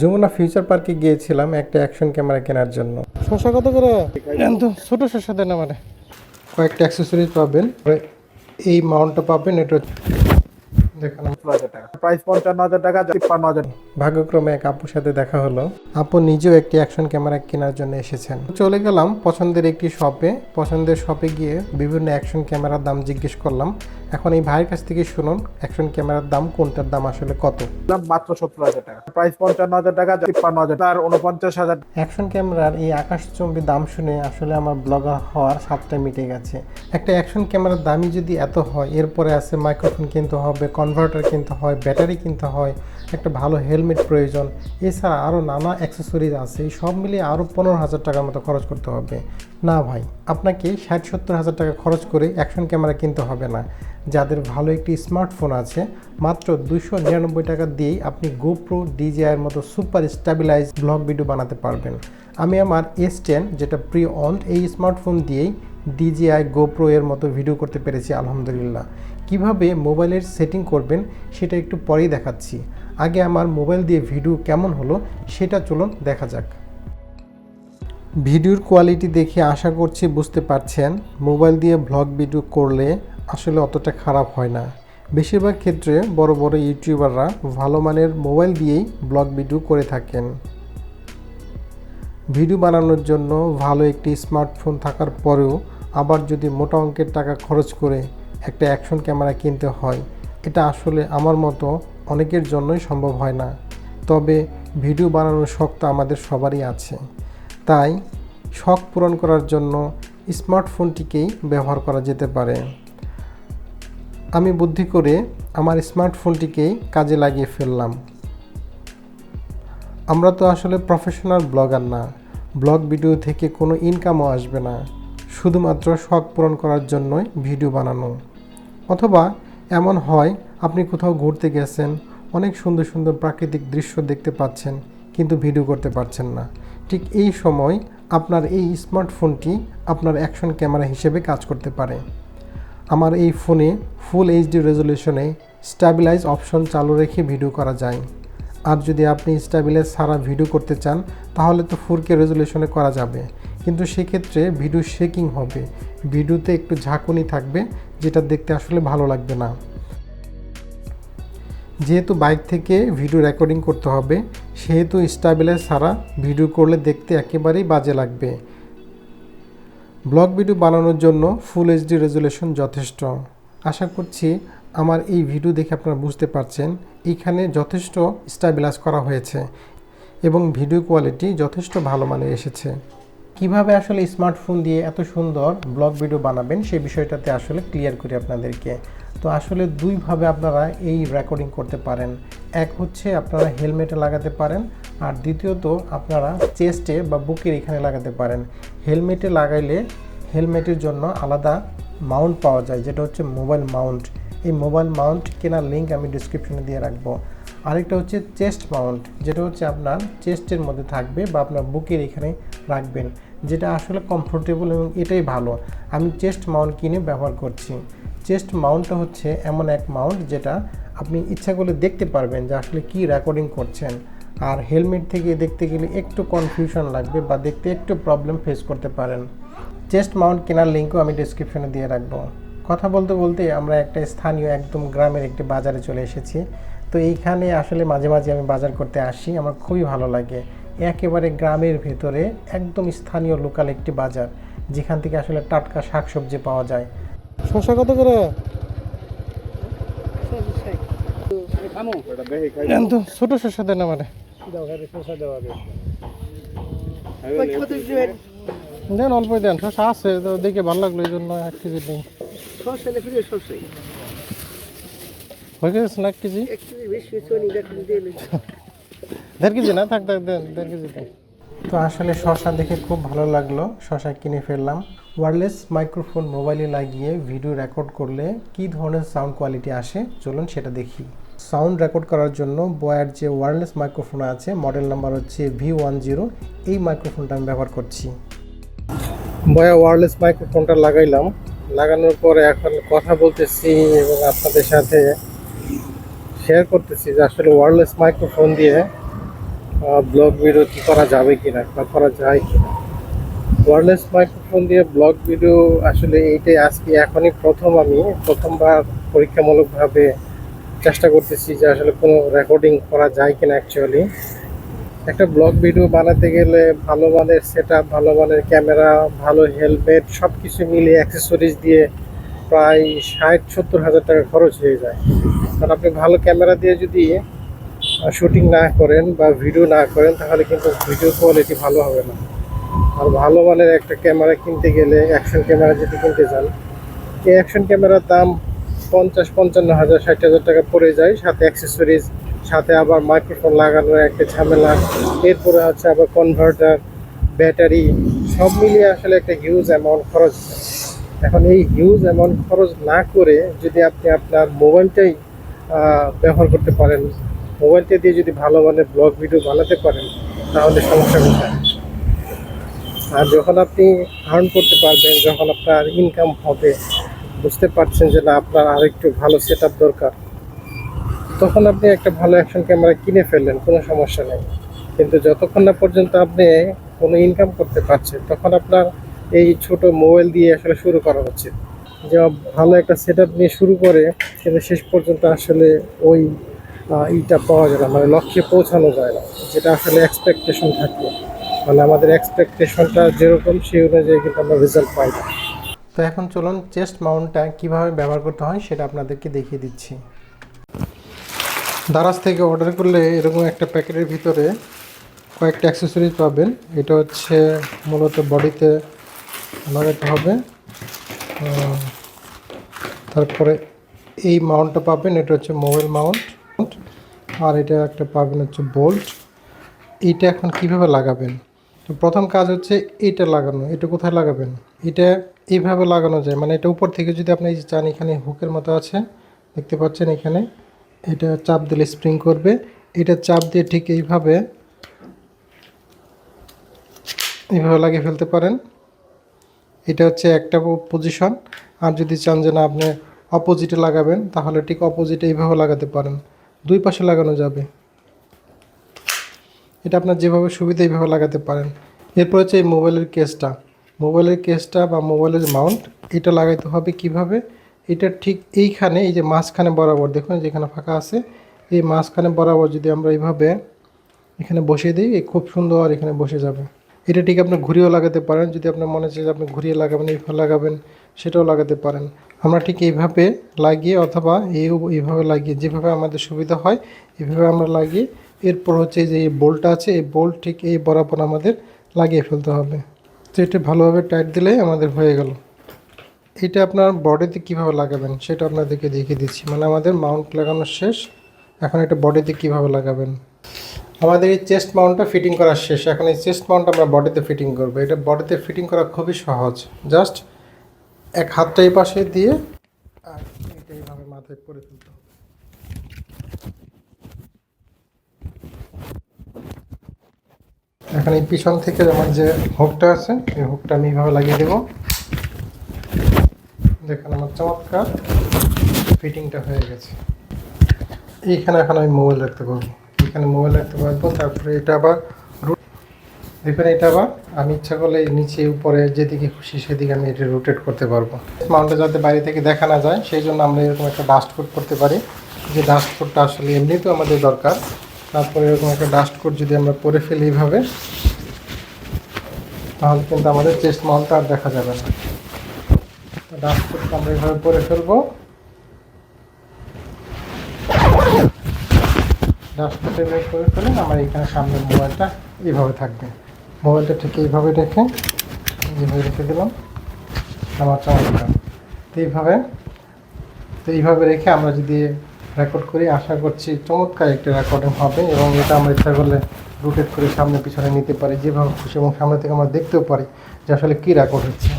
Jamuna future পার্কে গিয়েছিলাম একটা অ্যাকশন ক্যামেরা কেনার জন্য। শসা কত করে? ছোট শসা দেন আমারে। কয়েকটা অ্যাক্সেসরিজ পাবেন। এই মাউন্টটা পাবেন এটা ভাগ্যক্রমে এক আপুর সাথে দেখা হলো। আপু নিজেও একটি অ্যাকশন ক্যামেরা কেনার জন্য এসেছেন। চলে গেলাম পছন্দের একটি শপে পছন্দের শপে গিয়ে বিভিন্ন অ্যাকশন ক্যামেরার দাম জিজ্ঞেস করলাম। এখন এই ভাইয়ের কাছ থেকে শুনুন অ্যাকশন ক্যামেরার দাম কোনটার দাম আসলে কত? দাম মাত্র সত্তর হাজার টাকা। প্রাইস পঞ্চান্ন হাজার টাকা তিপ্পান্ন হাজার আর উনপঞ্চাশ হাজার অ্যাকশন ক্যামেরার এই আকাশচুম্বী দাম শুনে আসলে আমার ব্লগার হওয়ার স্বাদটা মিটে গেছে। একটা অ্যাকশন ক্যামেরার দামই যদি এত হয় এরপরে আছে মাইক্রোফোন কিনতে হবে কনভার্টার কিনতে হয় ব্যাটারি কিনতে হয় একটা ভালো হেলমেট প্রয়োজন। এছাড়া আরও নানা অ্যাক্সেসরিজ আছে সব মিলিয়ে আরও পনেরো হাজার টাকার মতো খরচ করতে হবে। না ভাই, আপনাকে ষাট সত্তর হাজার টাকা খরচ করে অ্যাকশন ক্যামেরা কিনতে হবে না। যাদের ভালো একটি স্মার্টফোন আছে, মাত্র দুশো নিরানব্বই টাকা দিয়েই আপনি গোপ্রো ডিজিআইয়ের মতো সুপার স্টেবিলাইজ ব্লগ ভিডিও বানাতে পারবেন। আমি আমার এস টেন যেটা প্রি অন এই স্মার্টফোন দিয়েই ডিজিআই গোপ্রো এর মতো ভিডিও করতে পেরেছি, আলহামদুলিল্লাহ। কীভাবে মোবাইলের সেটিং করবেন, সেটা একটু পরেই দেখাচ্ছি। আগে আমার মোবাইল দিয়ে ভিডিও কেমন হলো, সেটা চলুন দেখা যাক। ভিডিওর কোয়ালিটি দেখে আশা করছি বুঝতে পারছেন। মোবাইল দিয়ে ব্লগ ভিডিও করলে আসলে অতটা খারাপ হয় না। বেশিরভাগ ক্ষেত্রে বড় বড় ইউটিউবাররা ভালো মানের মোবাইল দিয়েই ব্লগ ভিডিও করে থাকেন। ভিডিও বানানোর জন্য ভালো একটি স্মার্টফোন থাকার পরেও আবার যদি মোটা অঙ্কের টাকা খরচ করে একটা অ্যাকশন ক্যামেরা কিনতে হয়, এটা আসলে আমার মতো অনেকের জন্যই সম্ভব হয় না। তবে ভিডিও বানানোর শখ তো আমাদের সবারই আছে। তাই শখ পূরণ করার জন্য স্মার্টফোনটিকেই ব্যবহার করা যেতে পারে। আমি বুদ্ধি করে আমার স্মার্টফোনটিকেই কাজে লাগিয়ে ফেললাম। আমরা তো আসলে প্রফেশনাল ব্লগার না। ব্লগ ভিডিও থেকে কোনো ইনকামও আসবে না। শুধুমাত্র শখ পূরণ করার জন্যই ভিডিও বানানো। অথবা এমন হয়, আপনি কোথাও ঘুরতে গেছেন, অনেক সুন্দর সুন্দর প্রাকৃতিক দৃশ্য দেখতে পাচ্ছেন, কিন্তু ভিডিও করতে পারছেন না। ঠিক এই সময় আপনার এই স্মার্টফোনটি আপনার অ্যাকশন ক্যামেরা হিসেবে কাজ করতে পারে। আমার এই ফোনে ফুল এইচডি রেজলিউশনে স্ট্যাবিলাইজ অপশন চালু রেখে ভিডিও করা যায়। আর যদি আপনি স্ট্যাবিলাইজ ছাড়া ভিডিও করতে চান, তাহলে তো ফোর কে রেজলিউশনে করা যাবে। কিন্তু সেক্ষেত্রে ভিডিও শেকিং হবে। ভিডিওতে একটু ঝাঁকুনি থাকবে, যেটা দেখতে আসলে ভালো লাগবে না। যেহেতু বাইক থেকে ভিডিও রেকর্ডিং করতে হবে, সেহেতু স্ট্যাবিলাইজ ছাড়া ভিডিও করলে দেখতে একেবারেই বাজে লাগবে। ব্লগ ভিডিও বানানোর জন্য ফুল এইচডি রেজুলেশন যথেষ্ট। আশা করছি আমার এই ভিডিও দেখে আপনারা বুঝতে পারছেন, এখানে যথেষ্ট স্টাবিলাইজ করা হয়েছে এবং ভিডিও কোয়ালিটি যথেষ্ট ভালো মানের এসেছে। কীভাবে আসলে স্মার্টফোন দিয়ে এত সুন্দর ব্লগ ভিডিও বানাবেন সেই বিষয়টাতে আসলে ক্লিয়ার করি আপনাদেরকে। তো আসলে দুইভাবে আপনারা এই রেকর্ডিং করতে পারেন। এক হচ্ছে আপনারা হেলমেটে লাগাতে পারেন, আর দ্বিতীয়ত আপনারা চেস্টে বা বুকের এখানে লাগাতে পারেন। হেলমেটে লাগাইলে হেলমেটের জন্য আলাদা মাউন্ট পাওয়া যায়, যেটা হচ্ছে মোবাইল মাউন্ট এই মোবাইল মাউন্ট কেনার লিঙ্ক আমি ডিসক্রিপশনে দিয়ে রাখব। আরেকটা হচ্ছে চেস্ট মাউন্ট যেটা হচ্ছে আপনার চেস্টের মধ্যে থাকবে বা আপনার বুকের এখানে রাখবেন, যেটা আসলে কমফোর্টেবল এবং এটাই ভালো। আমি চেস্ট মাউন্ট কিনে ব্যবহার করছি। চেস্ট মাউন্টটা হচ্ছে এমন এক মাউন্ট যেটা আপনি ইচ্ছা করলে দেখতে পারবেন যে আসলে কি রেকর্ডিং করছেন। আর হেলমেট থেকে দেখতে গেলে একটু কনফিউশন লাগবে বা দেখতে একটু প্রবলেম ফেস করতে পারেন। চেস্ট মাউন্ট কেনার লিঙ্কও আমি ডিসক্রিপশনে দিয়ে রাখব। কথা বলতে বলতে আমরা একটা স্থানীয় একদম গ্রামের একটি বাজারে চলে এসেছি। তো এইখানে আসলে মাঝে মাঝে আমি বাজার করতে আসি, আমার খুবই ভালো লাগে। একেবারে গ্রামের ভেতরে একদম স্থানীয় লোকাল একটি বাজার, যেখান থেকে আসলে টাটকা শাকসবজি পাওয়া যায়। শসা কত করে? ছোট দেন আমারে। দেন, অল্পই দেন আছে দেখে ভালো লাগল এই জন্য এক কেজি নেই হয়ে গেছে না এক কেজি? দেড় কেজি না, থাক থাক, দেন, দেড় কেজি তো আসলে শশা দেখে খুব ভালো লাগল শশা কিনে ফেললাম। ওয়্যারলেস মাইক্রোফোন মোবাইলে লাগিয়ে ভিডিও রেকর্ড করলে কি ধরনের সাউন্ড কোয়ালিটি আসে? চলুন সেটা দেখি। সাউন্ড রেকর্ড করার জন্য বয়ার যে ওয়্যারলেস মাইক্রোফোন আছে মডেল নাম্বার হচ্ছে ভি ওয়ান জিরো এই মাইক্রোফোনটা আমি ব্যবহার করছি। বয়া ওয়্যারলেস মাইক্রোফোনটা লাগাইলাম। লাগানোর পরে এখন কথা বলতেছি এবং আপনাদের সাথে শেয়ার করতেছি যে আসলে ওয়্যারলেস মাইক্রোফোন দিয়ে ব্লগ ভিডিও কি করা যাবে কিনা, বা করা যায় কিনা। ওয়ারলেস মাইক্রোফোন দিয়ে ব্লগ ভিডিও আসলে এইটাই আজকে, এখনই প্রথম আমি। প্রথমবার পরীক্ষামূলকভাবে চেষ্টা করতেছি যে আসলে কোনো রেকর্ডিং করা যায় কিনা অ্যাকচুয়ালি একটা ব্লগ ভিডিও বানাতে গেলে ভালো মানের সেট ভালো মানের ক্যামেরা ভালো হেলমেট সব কিছু মিলিয়ে অ্যাক্সেসরিজ দিয়ে প্রায় ষাট, সত্তর হাজার টাকা খরচ হয়ে যায়। কারণ আপনি ভালো ক্যামেরা দিয়ে যদি শুটিং না করেন বা ভিডিও না করেন, তাহলে কিন্তু ভিডিও কোয়ালিটি ভালো হবে না। আর ভালো মানের একটা ক্যামেরা কিনতে গেলে অ্যাকশন ক্যামেরা যদি কিনতে চান, এই অ্যাকশন ক্যামেরার দাম পঞ্চাশ, পঞ্চান্ন হাজার, ষাট হাজার টাকা পড়ে যায়। সাথে অ্যাক্সেসরিজ সাথে আবার মাইক্রোফোন লাগানোর একটা ঝামেলা। এরপরে হচ্ছে আবার কনভার্টার ব্যাটারি সব মিলিয়ে আসলে একটা হিউজ অ্যামাউন্ট খরচ এখন এই হিউজ অ্যামাউন্ট খরচ না করে যদি আপনি আপনার মোবাইলটাই ব্যবহার করতে পারেন, মোবাইলটা দিয়ে যদি ভালো মানের ব্লগ ভিডিও বানাতে পারেন, তাহলে সমস্যা কোথায়? আর যখন আপনি আর্ন করতে পারবেন, যখন আপনার ইনকাম হবে, বুঝতে পারছেন যে না, আপনার আরেকটু ভালো সেট দরকার। তখন আপনি একটা ভালো অ্যাকশন ক্যামেরা কিনে ফেললেন, কোনো সমস্যা নেই। কিন্তু যতক্ষণ না পর্যন্ত আপনি কোনো ইনকাম করতে পারছেন, তখন আপনার এই ছোট মোবাইল দিয়ে আসলে শুরু করা হচ্ছে যে ভালো একটা সেট নিয়ে শুরু করে, কিন্তু শেষ পর্যন্ত আসলে ওই ইটা পাওয়া যায় না মানে লক্ষ্যে পৌঁছানো যায় না, যেটা আসলে এক্সপেকটেশন থাকে। মানে আমাদের এক্সপেকটেশনটা যেরকম, সেই অনুযায়ী কিন্তু আমরা রেজাল্ট পাই। না তো এখন চলুন চেস্ট মাউন্টটা কীভাবে ব্যবহার করতে হয় সেটা আপনাদেরকে দেখিয়ে দিচ্ছি। দারাজ থেকে অর্ডার করলে এরকম একটা প্যাকেটের ভিতরে কয়েকটা অ্যাক্সেসরিজ পাবেন। এটা হচ্ছে মূলত বডিতে লাগাতে হবে। তারপরে এই মাউন্টটা পাবেন, এটা হচ্ছে মোবাইল মাউন্ট আর এটা একটা পাবেন হচ্ছে বোল্ট এইটা এখন কীভাবে লাগাবেন? তো প্রথম কাজ হচ্ছে এটা লাগানো, এটা কোথায় লাগাবেন? এটা এইভাবে লাগানো যায় মানে এটা উপর থেকে যদি আপনি চান, এখানে হুকের মতো আছে, দেখতে পাচ্ছেন এখানে, এটা চাপ দিলে স্প্রিং করবে, এটা চাপ দিয়ে ঠিক এইভাবে এইভাবে লাগিয়ে ফেলতে পারেন। এটা হচ্ছে একটা পজিশন আর যদি চান যে না, আপনি অপোজিটে লাগাবেন, তাহলে ঠিক অপোজিটে এইভাবে লাগাতে পারেন। দুই পাশে লাগানো যাবে। এটা আপনার যেভাবে সুবিধা এইভাবে লাগাতে পারেন। এরপর হচ্ছে এই মোবাইলের কেসটা। মোবাইলের কেসটা বা মোবাইলের মাউন্ট, এটা লাগাইতে হবে কীভাবে? এটা ঠিক এইখানে, এই যে মাঝখানে বরাবর, দেখুন যেখানে ফাঁকা আছে। এই মাঝখানে বরাবর যদি আমরা এইভাবে এখানে বসিয়ে দিই খুব সুন্দর এখানে বসে যাবে। এটা ঠিক আপনি ঘুরিয়েও লাগাতে পারেন, যদি আপনার মনে হচ্ছে যে আপনি ঘুরিয়ে লাগাবেন, এইভাবে লাগাবেন, সেটাও লাগাতে পারেন। আমরা ঠিক এইভাবে লাগিয়ে অথবা এই এইভাবে লাগিয়ে, যেভাবে আমাদের সুবিধা হয়, এইভাবে আমরা লাগিয়ে এরপর হচ্ছে যে এই বোল্টটা আছে, এই বোল্ট ঠিক এই বরাবর আমাদের লাগিয়ে ফেলতে হবে। তো এটা ভালোভাবে টাইট দিলেই আমাদের হয়ে গেল। এটা আপনার বডিতে কীভাবে লাগাবেন সেটা আপনাদেরকে দেখিয়ে দিচ্ছি। মানে আমাদের মাউন্ট লাগানো শেষ, এখন এটা বডিতে কীভাবে লাগাবেন? আমাদের এই চেস্ট মাউন্টটা ফিটিং করা শেষ। এখন এই চেস্ট মাউন্ট আমরা বডিতে ফিটিং করব। এটা বডিতে ফিটিং করা খুবই সহজ। জাস্ট এক হাতটা এই পাশে দিয়ে আর এটা এইভাবে মাথায় পরে ফেলতে হবে। এখন পিছন থেকে আমার যে হুকটা আছে, এই হুকটা আমি এইভাবে লাগিয়ে দেবো। দেখেন আমার চমৎকার ফিটিংটা হয়ে গেছে। এইখানে এখন আমি মোবাইল রাখতে পারব। এখানে মোবাইল রাখতে পারব, তারপরে এটা আবার রুট এখানে এটা আবার আমি ইচ্ছা করলে নিচে, উপরে, যেদিকে খুশি সেদিকে আমি এটা রোটেট করতে পারব। মাউন্টে যাতে বাইরে থেকে দেখা না যায়, সেই জন্য আমরা এরকম একটা ডাস্ট কোট করতে পারি। যে ডাস্ট কোটটা আসলে এমনিতেও আমাদের দরকার। তারপরে এরকম একটা ডাস্ট কোট যদি আমরা পরে ফেলি এইভাবে, তাহলে কিন্তু আমাদের চেস্ট মাউন্টটা আর দেখা যাবে না। ডাস্ট কোটটা আমরা এইভাবে পরে ফেলব। ডাস্ট ডাস্টবিনে বের করে ফেলেন আমার এখানে সামনে মোবাইলটা এইভাবে থাকবে। মোবাইলটা ঠিক এইভাবে রেখে এইভাবে রেখে দিলাম। আমার চমৎকার তো এইভাবে তো এইভাবে রেখে আমরা যদি রেকর্ড করি। আশা করছি চমৎকার একটা রেকর্ডিং হবে এবং এটা আমরা ইচ্ছা করলে রোটেট করে সামনে পিছনে নিতে পারি, যেভাবে খুশি এবং সামনে থেকে আমরা দেখতেও পারি যে আসলে কী রেকর্ড হচ্ছে।